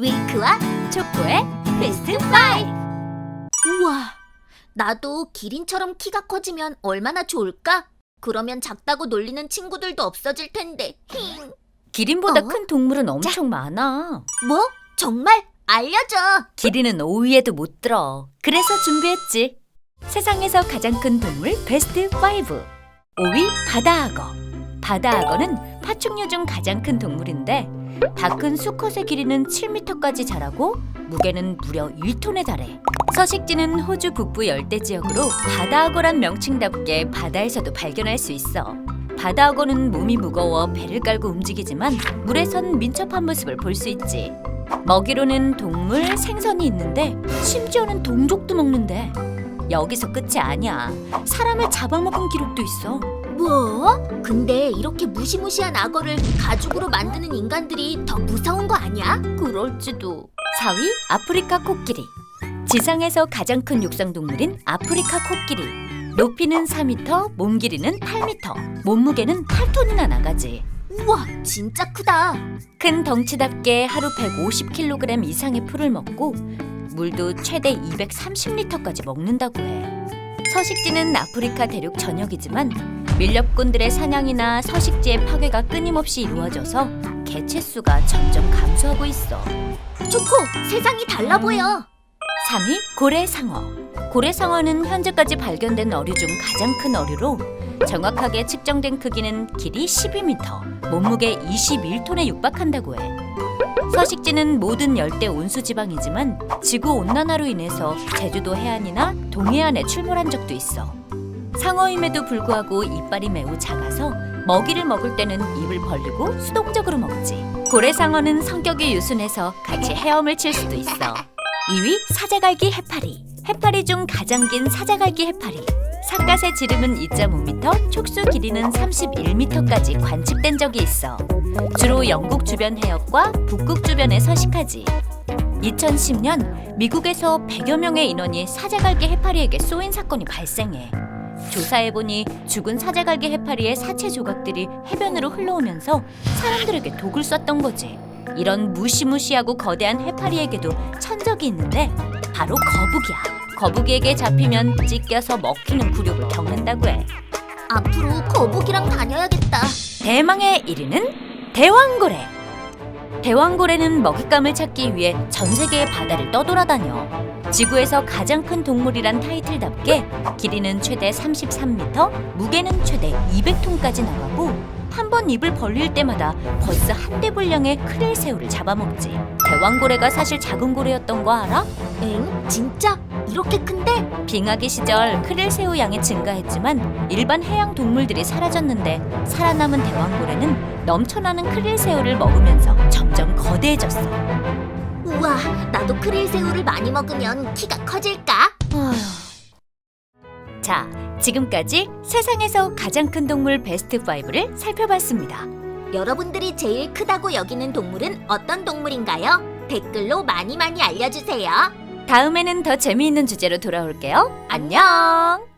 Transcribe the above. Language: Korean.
윌크와 초코의 베스트 5 우와, 나도 기린처럼 키가 커지면 얼마나 좋을까? 그러면 작다고 놀리는 친구들도 없어질 텐데. 힝. 기린보다 어? 큰 동물은 엄청 많아 뭐? 정말? 알려줘. 기린은 5위에도 못 들어 그래서 준비했지 세상에서 가장 큰 동물 베스트 5 5위 바다악어 바다악어는 파충류 중 가장 큰 동물인데 다큰 수컷의 길이는 7m까지 자라고 무게는 무려 1톤에 달해 서식지는 호주 북부 열대 지역으로 바다악어란 명칭답게 바다에서도 발견할 수 있어 바다악어는 몸이 무거워 배를 깔고 움직이지만 물에선 민첩한 모습을 볼 수 있지 먹이로는 동물, 생선이 있는데 심지어는 동족도 먹는데 여기서 끝이 아니야. 사람을 잡아먹은 기록도 있어. 뭐? 근데 이렇게 무시무시한 악어를 가죽으로 만드는 인간들이 더 무서운 거 아니야? 그럴지도. 4위 아프리카 코끼리. 지상에서 가장 큰 육상 동물인 아프리카 코끼리. 높이는 4m, 몸 길이는 8m, 몸무게는 8톤이나 나가지. 우와, 진짜 크다. 큰 덩치답게 하루 150kg 이상의 풀을 먹고 물도 최대 230리터까지 먹는다고 해. 서식지는 아프리카 대륙 전역이지만 밀렵꾼들의 사냥이나 서식지의 파괴가 끊임없이 이루어져서 개체수가 점점 감소하고 있어. 초코, 세상이 달라 보여. 3위 고래상어. 고래상어는 현재까지 발견된 어류 중 가장 큰 어류로 정확하게 측정된 크기는 길이 12m, 몸무게 21톤에 육박한다고 해. 서식지는 모든 열대 온수 지방이지만 지구 온난화로 인해서 제주도 해안이나 동해안에 출몰한 적도 있어. 상어임에도 불구하고 이빨이 매우 작아서 먹이를 먹을 때는 입을 벌리고 수동적으로 먹지. 고래상어는 성격이 유순해서 같이 헤엄을 칠 수도 있어. 2위 사자갈기 해파리. 해파리 중 가장 긴 사자갈기 해파리. 사갓의 지름은 2.5m, 촉수 길이는 31m까지 관측된 적이 있어. 주로 영국 주변 해역과 북극 주변에 서식하지. 2010년 미국에서 100여 명의 인원이 사자갈기 해파리에게 쏘인 사건이 발생해. 조사해보니 죽은 사자갈기 해파리의 사체 조각들이 해변으로 흘러오면서 사람들에게 독을 쐈던 거지. 이런 무시무시하고 거대한 해파리에게도 천적이 있는데 바로 거북이야. 거북이에게 잡히면 찢겨서 먹히는 굴욕을 겪는다고 해. 앞으로 거북이랑 다녀야겠다. 대망의 1위는 대왕고래. 대왕고래는 먹잇감을 찾기 위해 전 세계의 바다를 떠돌아다녀. 지구에서 가장 큰 동물이란 타이틀답게 길이는 최대 33m, 무게는 최대 200톤까지 나가고 한 번 입을 벌릴 때마다 버스 한 대 분량의 크릴 새우를 잡아먹지. 대왕고래가 사실 작은 고래였던 거 알아? 엥? 진짜? 이렇게 큰데? 빙하기 시절 크릴 새우 양이 증가했지만 일반 해양 동물들이 사라졌는데 살아남은 대왕고래는 넘쳐나는 크릴 새우를 먹으면서 점점 거대해졌어. 우와, 나도 크릴 새우를 많이 먹으면 키가 커질까? 자, 지금까지 세상에서 가장 큰 동물 베스트 5를 살펴봤습니다. 여러분들이 제일 크다고 여기는 동물은 어떤 동물인가요? 댓글로 많이 많이 알려주세요. 다음에는 더 재미있는 주제로 돌아올게요. 안녕!